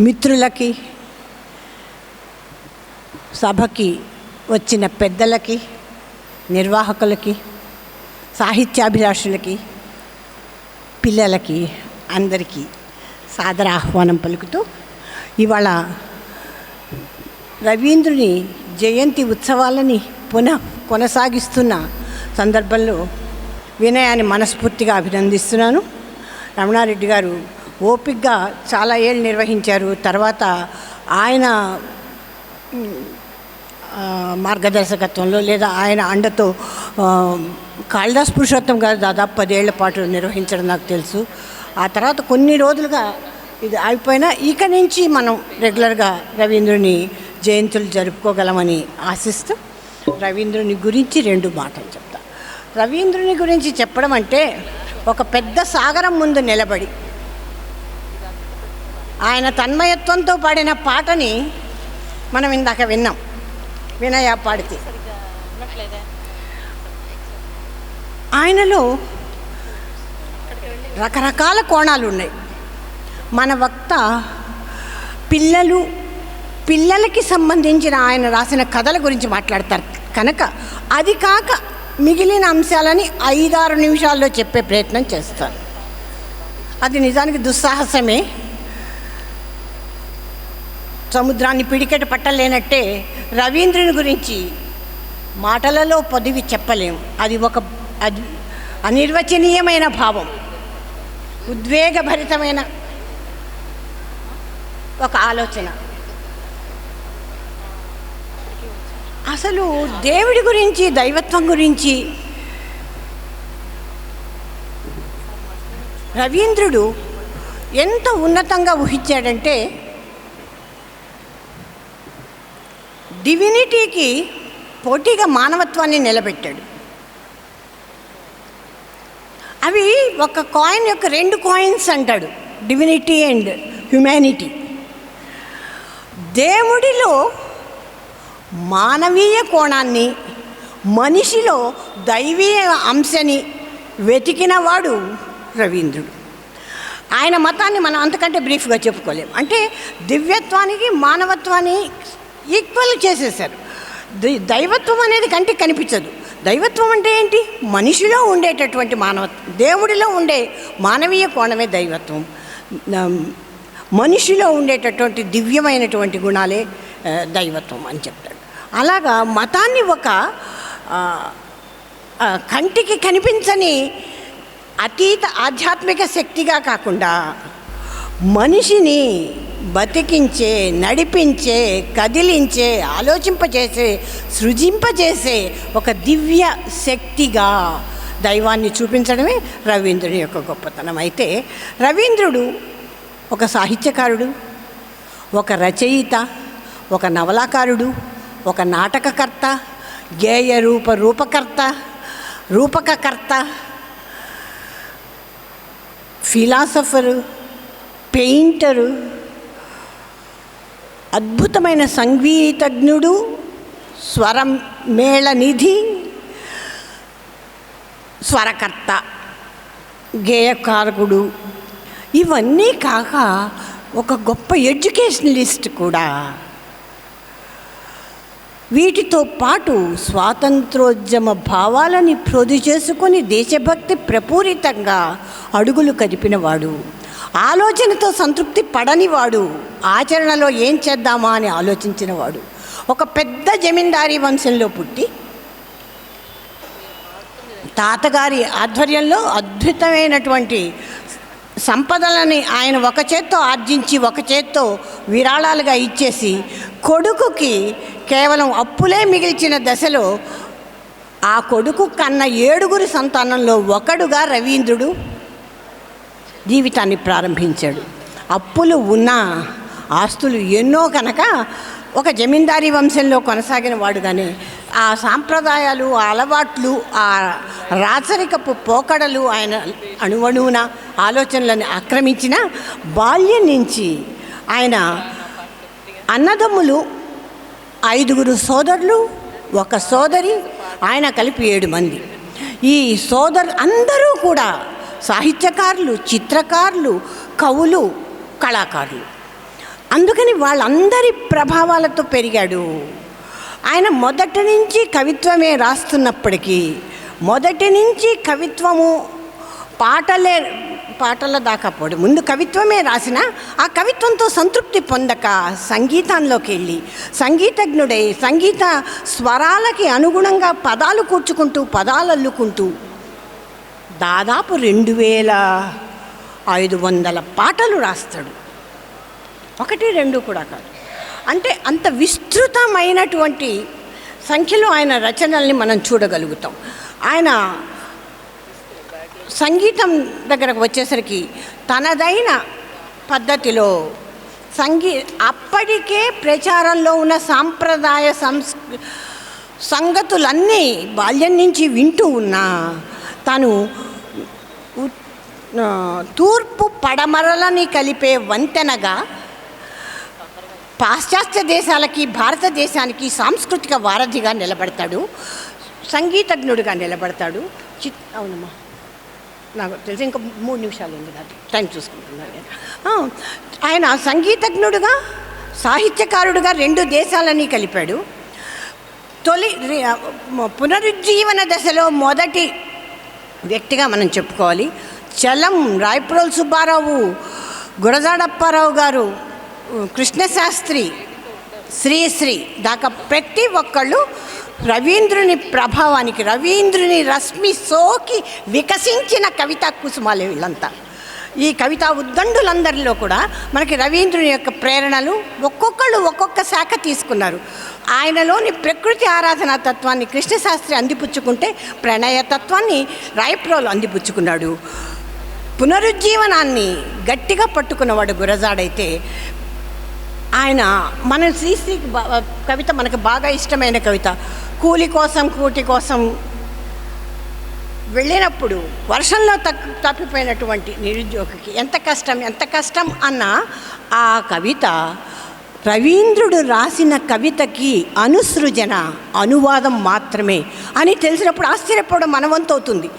మిత్రులకి సభకి వచ్చిన పెద్దలకి నిర్వాహకులకి సాహిత్యాభిలాషులకి పిల్లలకి అందరికీ సాదర ఆహ్వానం పలుకుతూ ఇవాళ రవీంద్రుని జయంతి ఉత్సవాలని పునః కొనసాగిస్తున్న సందర్భంలో వినయాన్ని మనస్ఫూర్తిగా అభినందిస్తున్నాను. రమణారెడ్డి గారు ఓపిక్గా చాలా ఏళ్ళు నిర్వహించారు. తర్వాత ఆయన మార్గదర్శకత్వంలో లేదా ఆయన అండతో కాళిదాస్ పురుషోత్తం గారు దాదాపు పదేళ్ళ పాటు నిర్వహించడం నాకు తెలుసు. ఆ తర్వాత కొన్ని రోజులుగా ఇది అయిపోయినా ఇక నుంచి మనం రెగ్యులర్గా రవీంద్రుని జయంతులు జరుపుకోగలమని ఆశిస్తూ రవీంద్రుని గురించి రెండు మాటలు చెప్తా. రవీంద్రుని గురించి చెప్పడం అంటే ఒక పెద్ద సాగరం ముందు నిలబడి ఆయన తన్మయత్వంతో పాడిన పాటని మనం ఇందాక విన్నాం. వినయ పాడితే. ఆయనలో రకరకాల కోణాలు ఉన్నాయి. మన వక్త పిల్లలు పిల్లలకి సంబంధించిన ఆయన రాసిన కథల గురించి మాట్లాడతారు. కనుక అది కాక మిగిలిన అంశాలని ఐదారు నిమిషాల్లో చెప్పే ప్రయత్నం చేస్తారు. అది నిజానికి దుస్సాహసమే. సముద్రాన్ని పిడికెట పట్టలేనట్టే రవీంద్రుని గురించి మాటలలో పొదివి చెప్పలేము అది ఒక అది అనిర్వచనీయమైన భావం. ఉద్వేగభరితమైన ఒక ఆలోచన. అసలు దేవుడి గురించి దైవత్వం గురించి రవీంద్రుడు ఎంత ఉన్నతంగా ఊహించాడంటే డివినిటీకి పోటీగా మానవత్వాన్ని నిలబెట్టాడు. అవి ఒక కాయిన్ యొక్క రెండు కాయిన్స్ అంటాడు డివినిటీ అండ్ హ్యుమానిటీ దేవుడిలో మానవీయ కోణాన్ని మనిషిలో దైవీయ అంశని వెతికినవాడు రవీంద్రుడు. ఆయన మతాన్ని మనం అంతకంటే బ్రీఫ్గా చెప్పుకోలేం. అంటే దివ్యత్వానికి మానవత్వాన్ని ఈక్వల్ చేసేసారు దై- దైవత్వం అనేది కంటికి కనిపించదు. దైవత్వం అంటే ఏంటి? మనిషిలో ఉండేటటువంటి మానవత్వం దేవుడిలో ఉండే మానవీయ కోణమే దైవత్వం. మనిషిలో ఉండేటటువంటి దివ్యమైనటువంటి గుణాలే దైవత్వం అని చెప్తాడు. అలాగా మతాన్ని ఒక కంటికి కనిపించని అతీత ఆధ్యాత్మిక శక్తిగా కాకుండా మనిషిని బతికించే నడిపించే కదిలించే ఆలోచింపచేసే సృజింపచేసే ఒక దివ్య శక్తిగా దైవాన్ని చూపించడమే రవీంద్రుని యొక్క గొప్పతనం. అయితే రవీంద్రుడు ఒక సాహిత్యకారుడు ఒక రచయిత ఒక నవలాకారుడు ఒక నాటకకర్త గేయ రూప రూపకర్త రూపకకర్త ఫిలాసఫరు పెయింటరు అద్భుతమైన సంగీతజ్ఞుడు స్వరం మేళనిధి స్వరకర్త గేయకారకుడు. ఇవన్నీ కాక ఒక గొప్ప ఎడ్యుకేషనలిస్ట్ కూడా. వీటితో పాటు స్వాతంత్రోద్యమ భావాలని ప్రొది చేసుకొని దేశభక్తి ప్రపూరితంగా అడుగులు కదిపినవాడు ఆలోచనతో సంతృప్తి పడనివాడు ఆచరణలో ఏం చేద్దామా అని ఆలోచించినవాడు ఒక పెద్ద జమీందారీ వంశంలో పుట్టి తాతగారి ఆధ్వర్యంలో అద్భుతమైనటువంటి సంపదలని ఆయన ఒక చేత్తో ఆర్జించి ఒక చేత్తో విరాళాలుగా ఇచ్చేసి కొడుకుకి కేవలం అప్పులే మిగిల్చిన దశలో ఆ కొడుకు కన్న ఏడుగురి సంతానంలో ఒకడుగా రవీంద్రుడు జీవితాన్ని ప్రారంభించాడు. అప్పులు ఉన్న ఆస్తులు ఎన్నో కనుక ఒక జమీందారీ వంశంలో కొనసాగిన వాడుగానే ఆ సాంప్రదాయాలు ఆ అలవాట్లు ఆ రాచరికపు పోకడలు ఆయన అణువణువున ఆలోచనలను ఆక్రమించిన బాల్యం నుంచి ఆయన అన్నదమ్ములు ఐదుగురు సోదరులు ఒక సోదరి ఆయన కలిపి ఏడు మంది. ఈ సోదరు అందరూ కూడా సాహిత్యకారులు చిత్రకారులు కవులు కళాకారులు. అందుకని వాళ్ళందరి ప్రభావాలతో పెరిగాడు. ఆయన మొదటి నుంచి కవిత్వమే రాస్తున్నప్పటికీ మొదటి నుంచి కవిత్వము పాటలే పాటల దాకా పోడు. ముందు కవిత్వమే రాసిన ఆ కవిత్వంతో సంతృప్తి పొందక సంగీతంలోకి వెళ్ళి సంగీతజ్ఞుడై సంగీత స్వరాలకి అనుగుణంగా పదాలు కూర్చుకుంటూ పదాలు అల్లుకుంటూ దాదాపు రెండు వేల ఐదు వందల పాటలు రాస్తాడు. ఒకటి రెండు కూడా కాదు. అంటే అంత విస్తృతమైనటువంటి సంఖ్యలో ఆయన రచనల్ని మనం చూడగలుగుతాం. ఆయన సంగీతం దగ్గరకు వచ్చేసరికి తనదైన పద్ధతిలో సంగీ అప్పటికే ప్రచారంలో ఉన్న సాంప్రదాయ సంస్ సంగతులన్నీ బాల్యం నుంచి వింటూ ఉన్నా తను తూర్పు పడమరలని కలిపే వంతెనగా పాశ్చాత్య దేశాలకి భారతదేశానికి సాంస్కృతిక వారధిగా నిలబడతాడు. సంగీతజ్ఞుడిగా నిలబడతాడు. చిత్ అవునమ్మా. నాకు తెలిసి ఇంకా మూడు నిమిషాలు ఉంది నాకు. టైం చూసుకుంటున్నాను ఆయన సంగీతజ్ఞుడుగా సాహిత్యకారుడుగా రెండు దేశాలని కలిపాడు. తొలి పునరుజ్జీవన దశలో మొదటి వ్యక్తిగా మనం చెప్పుకోవాలి. చలం రాయప్రోల్ సుబ్బారావు గురజాడప్పారావు గారు కృష్ణశాస్త్రి శ్రీశ్రీ దాకా ప్రతి ఒక్కళ్ళు రవీంద్రుని ప్రభావానికి రవీంద్రుని రశ్మి సోకి వికసించిన కవితా కుసుమాలే వీళ్ళంతా. ఈ కవితా ఉద్దండులందరిలో కూడా మనకి రవీంద్రుని యొక్క ప్రేరణలు ఒక్కొక్కళ్ళు ఒక్కొక్క శాఖ తీసుకున్నారు. ఆయనలోని ప్రకృతి ఆరాధనా తత్వాన్ని కృష్ణశాస్త్రి అందిపుచ్చుకుంటే ప్రణయ తత్వాన్ని రాయప్రోలు అందిపుచ్చుకున్నాడు. పునరుజ్జీవనాన్ని గట్టిగా పట్టుకున్నవాడు గురజాడైతే ఆయన మన శ్రీశ్రీ కవిత మనకు బాగా ఇష్టమైన కవిత. కూలి కోసం కూటి కోసం వెళ్ళినప్పుడు వర్షంలో తక్ తప్పిపోయినటువంటి నిరుద్యోగికి ఎంత కష్టం ఎంత కష్టం అన్న ఆ కవిత రవీంద్రుడు రాసిన కవితకి అనుసృజన అనువాదం మాత్రమే అని తెలిసినప్పుడు ఆశ్చర్యపోవడం మనవంతవుతుంది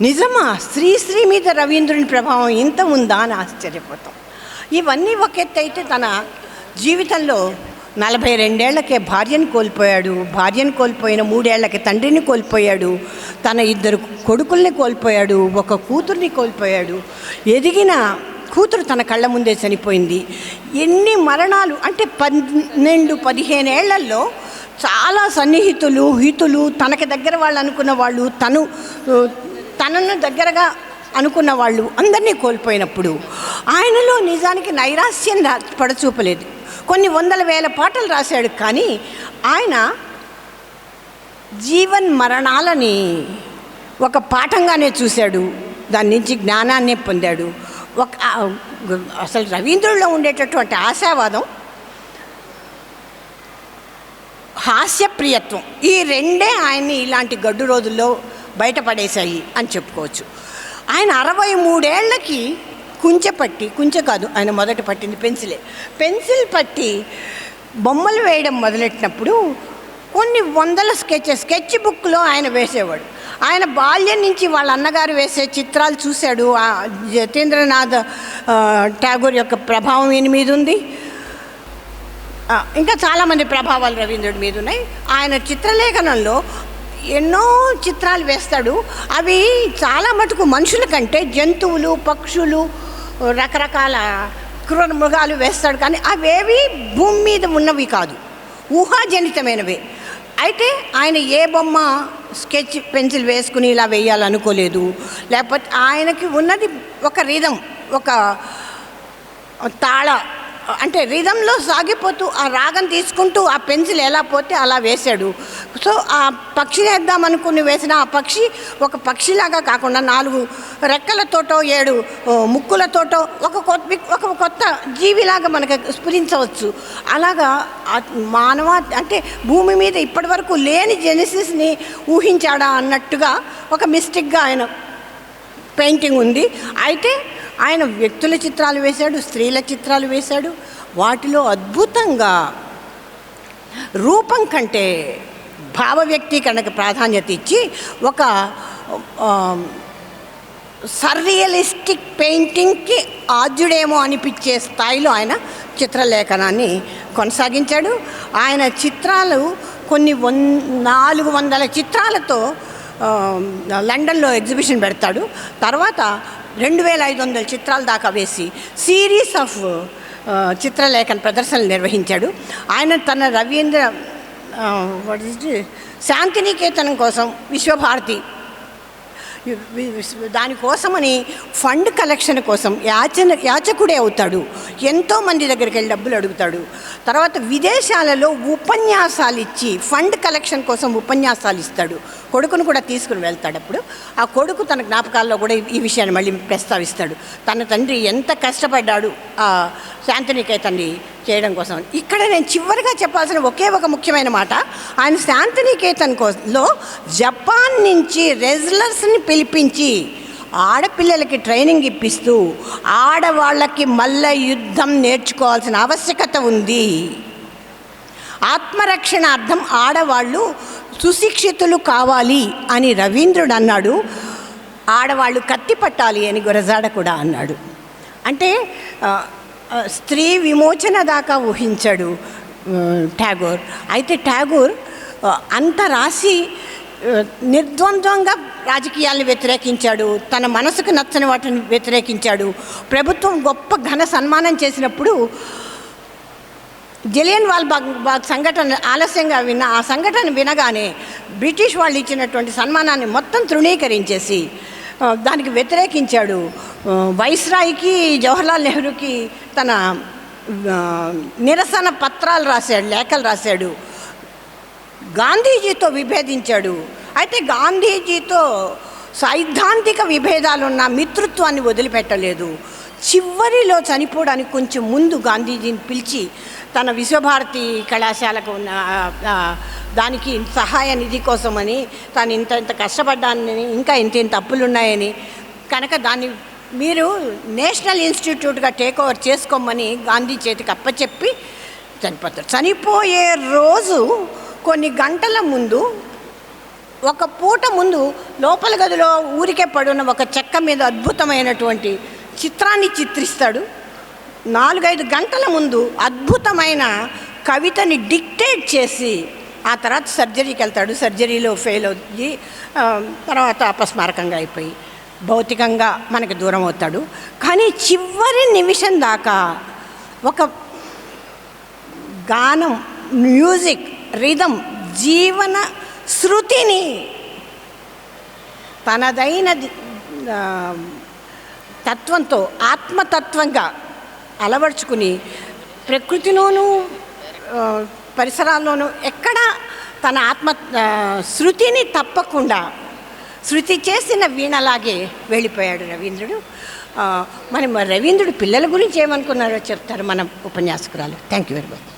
నిజమా? శ్రీశ్రీ మీద రవీంద్రుని ప్రభావం ఇంత ఉందా అని ఆశ్చర్యపోతాం. ఇవన్నీ ఒక ఎత్తు అయితే తన జీవితంలో నలభై రెండేళ్ళకే భార్యను కోల్పోయాడు. భార్యను కోల్పోయిన మూడేళ్ళకి తండ్రిని కోల్పోయాడు. తన ఇద్దరు కొడుకుల్ని కోల్పోయాడు. ఒక కూతుర్ని కోల్పోయాడు. ఎదిగిన కూతురు తన కళ్ళ ముందే చనిపోయింది. ఎన్ని మరణాలు అంటే పన్నెండు పదిహేనేళ్ళలో చాలా సన్నిహితులు హితులు తనకి దగ్గర వాళ్ళు అనుకున్న వాళ్ళు తను తనను దగ్గరగా అనుకున్న వాళ్ళు అందరినీ కోల్పోయినప్పుడు ఆయనలో నిజానికి నైరాస్యం పడచూపలేదు. కొన్ని వందల వేల పాటలు రాశాడు కానీ ఆయన జీవన్ మరణాలని ఒక పాఠంగానే చూశాడు. దాని నుంచి జ్ఞానాన్నే పొందాడు. ఒక అసలు రవీంద్రుల్లో ఉండేటటువంటి ఆశావాదం హాస్యప్రియత్వం ఈ రెండే ఆయన్ని ఇలాంటి గడ్డు రోజుల్లో బయటపడేశాయి అని చెప్పుకోవచ్చు. ఆయన అరవై మూడేళ్ళకి కుంచె పట్టి కుంచె కాదు ఆయన మొదట పట్టింది పెన్సిలే. పెన్సిల్ పట్టి బొమ్మలు వేయడం మొదలెట్టినప్పుడు కొన్ని వందల స్కెచ్ స్కెచ్ బుక్లో ఆయన వేసేవాడు. ఆయన బాల్యం నుంచి వాళ్ళ అన్నగారు వేసే చిత్రాలు చూశాడు. జతీంద్రనాథ్ ఠాగూర్ యొక్క ప్రభావం ఈయన మీద ఉంది ఇంకా చాలామంది ప్రభావాలు రవీంద్రుడి మీద ఉన్నాయి ఆయన చిత్రలేఖనంలో ఎన్నో చిత్రాలు వేస్తాడు. అవి చాలా మటుకు మనుషుల కంటే జంతువులు పక్షులు రకరకాల క్రూర మృగాలు వేస్తాడు. కానీ అవేవి భూమి మీద ఉన్నవి కాదు. ఊహాజనితమైనవి. అయితే ఆయన ఏ బొమ్మ స్కెచ్ పెన్సిల్ వేసుకుని ఇలా వేయాలనుకోలేదు. లేకపోతే ఆయనకి ఉన్నది ఒక రిధం ఒక తాళ అంటే రిధంలో సాగిపోతూ ఆ రాగం తీసుకుంటూ ఆ పెన్సిల్ ఎలా పోతే అలా వేశాడు. సో ఆ పక్షి వేద్దాం అనుకుని వేసిన ఆ పక్షి ఒక పక్షిలాగా కాకుండా నాలుగు రెక్కలతోటో ఏడు ముక్కులతోటో ఒక కొత్త ఒక కొత్త జీవిలాగా మనకు స్ఫురించవచ్చు. అలాగా మానవ అంటే భూమి మీద ఇప్పటివరకు లేని జెనిసిస్ని ఊహించాడా అన్నట్టుగా ఒక మిస్టేక్గా ఆయన పెయింటింగ్ ఉంది. అయితే ఆయన వ్యక్తుల చిత్రాలు వేశాడు స్త్రీల చిత్రాలు వేశాడు. వాటిలో అద్భుతంగా రూపం కంటే భావ వ్యక్తీకరణకు ప్రాధాన్యత ఇచ్చి ఒక సర్రియలిస్టిక్ పెయింటింగ్కి ఆద్యుడేమో అనిపించే స్థాయిలో ఆయన చిత్రలేఖనాన్ని కొనసాగించాడు. ఆయన చిత్రాలు కొన్ని వన్ నాలుగు వందల చిత్రాలతో లండన్లో ఎగ్జిబిషన్ పెడతాడు. తర్వాత రెండు వేల ఐదు వందల చిత్రాల దాకా వేసి సిరీస్ ఆఫ్ చిత్రలేఖన ప్రదర్శనలు నిర్వహించాడు. ఆయన తన రవీంద్ర శాంతినికేతనం కోసం విశ్వభారతి దానికోసమని ఫండ్ కలెక్షన్ కోసం యాచన యాచకుడే అవుతాడు. ఎంతోమంది దగ్గరికి వెళ్ళి డబ్బులు అడుగుతాడు. తర్వాత విదేశాలలో ఉపన్యాసాలు ఇచ్చి ఫండ్ కలెక్షన్ కోసం ఉపన్యాసాలు ఇస్తాడు. కొడుకును కూడా తీసుకుని వెళ్తాడు అప్పుడు. ఆ కొడుకు తన జ్ఞాపకాల్లో కూడా ఈ- విషయాన్ని మళ్ళీ ప్రస్తావిస్తాడు. తన తండ్రి ఎంత కష్టపడ్డాడు ఆ శాంతినికేతన్ని చేయడం కోసం. ఇక్కడ నేను చివరిగా చెప్పాల్సిన ఒకే ఒక ముఖ్యమైన మాట ఆయన శాంతినికేతన్ కోసంలో జపాన్ నుంచి రెజ్లర్స్ని పిలిపించి ఆడపిల్లలకి ట్రైనింగ్ ఇప్పిస్తూ ఆడవాళ్ళకి మల్ల యుద్ధం నేర్చుకోవాల్సిన ఆవశ్యకత ఉంది. ఆత్మరక్షణ అర్థం ఆడవాళ్ళు సుశిక్షితులు కావాలి అని రవీంద్రుడు అన్నాడు. ఆడవాళ్ళు కత్తి పట్టాలి అని గురజాడ కూడా అన్నాడు. అంటే స్త్రీ విమోచన దాకా ఊహించాడు ట్యాగోర్ అయితే ట్యాగోర్ అంత రాసి నిర్ద్వంద్వంగా రాజకీయాలను వ్యతిరేకించాడు తన మనసుకు నచ్చని వాటిని వ్యతిరేకించాడు. ప్రభుత్వం గొప్ప ఘన సన్మానం చేసినప్పుడు జలియన్ వాల్ బాగ్ బాగ్ సంఘటన ఆలస్యంగా విన్న ఆ సంఘటన వినగానే బ్రిటిష్ వాళ్ళు ఇచ్చినటువంటి సన్మానాన్ని మొత్తం తృణీకరించేసి దానికి వ్యతిరేకించాడు. వైస్రాయికి జవహర్లాల్ నెహ్రూకి తన నిరసన పత్రాలు రాశాడు లేఖలు రాశాడు. గాంధీజీతో విభేదించాడు. అయితే గాంధీజీతో సైద్ధాంతిక విభేదాలున్న మిత్రుత్వాన్ని వదిలిపెట్టలేదు. చివరిలో చనిపోవడానికి కొంచెం ముందు గాంధీజీని పిలిచి తన విశ్వభారతి కళాశాలకు ఉన్న దానికి సహాయ నిధి కోసమని తాను ఇంత ఇంత కష్టపడ్డానని ఇంకా ఇంత ఇంత అప్పులు ఉన్నాయని కనుక దాన్ని మీరు నేషనల్ ఇన్స్టిట్యూట్గా టేక్ ఓవర్ చేసుకోమని గాంధీ చేతికి అప్పచెప్పి చనిపోతారు. చనిపోయే రోజు కొన్ని గంటల ముందు ఒక పూట ముందు లోపల గదిలో ఊరికే పడున్న ఒక చెక్క మీద అద్భుతమైనటువంటి చిత్రాన్ని చిత్రిస్తాడు. నాలుగైదు గంటల ముందు అద్భుతమైన కవితని డిక్టేట్ చేసి ఆ తర్వాత సర్జరీకి వెళ్తాడు. సర్జరీలో ఫెయిల్ అయ్యి తర్వాత అపస్మారకంగా అయిపోయి భౌతికంగా మనకి దూరం అవుతాడు. కానీ చివరి నిమిషం దాకా ఒక గానం మ్యూజిక్ రిధం జీవన శృతిని తనదైన తత్వంతో ఆత్మతత్వంగా అలవర్చుకుని ప్రకృతిలోనూ పరిసరాల్లోనూ ఎక్కడ తన ఆత్మ శృతిని తప్పకుండా శృతి చేసిన వీణలాగే వెళ్ళిపోయాడు రవీంద్రుడు. మరి రవీంద్రుడు పిల్లల గురించి ఏమనుకున్నారో చెప్తారు మన ఉపన్యాసకురాలు. Thank you very much